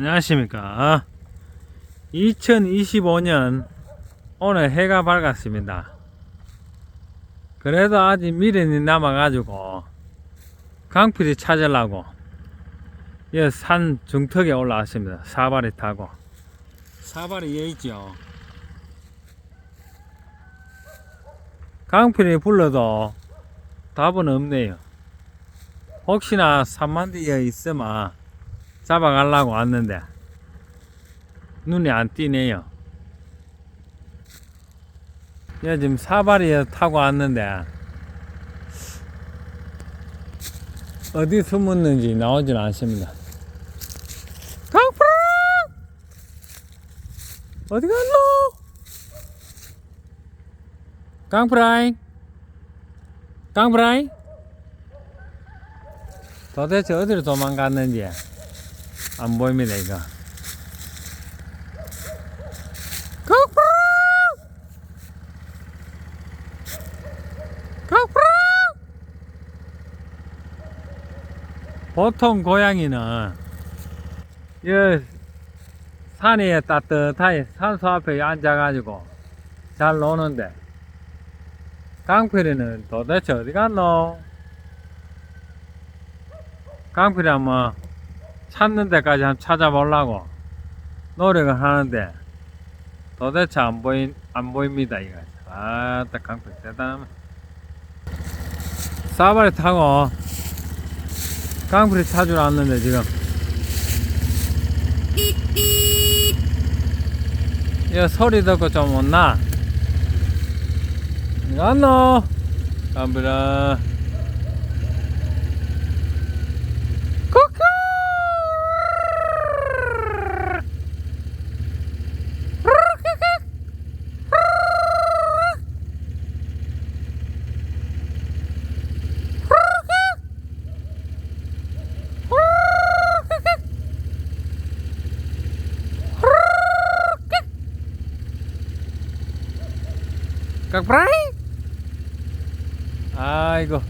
안녕하십니까. 2025년 오늘 해가 밝았습니다. 그래도 아직 미련이 남아가지고 강필이 찾으려고 이산 중턱에 올라왔습니다. 사발이 타고. 사발이 여기 있죠. 강필이 불러도 답은 없네요. 혹시나 산만디에 있으면 잡아가려고 왔는데 눈이 안 띄네요. 얘 지금 사발이 타고 왔는데 어디 숨었는지 나오질 않습니다. 강프라! 어디 갔노? 강프라이? 강프라이? 도대체 어디로 도망갔는지 안 보입니다 이거! 보통 고양이는 이 산에 따뜻하게 산소 앞에 앉아가지고 잘 노는데 강필이는 도대체 어디 갔노? 강필이 한번 찾는 데까지 한번 찾아보려고 노력을 하는데 도대체 안 보인 안 보입니다 이거. 아따 강필 대단하네. 사발이 타고 강필이 찾으러 왔는데 지금 이 소리 듣고 좀 온나? 이거 안노? 강필아 브라이? 아이고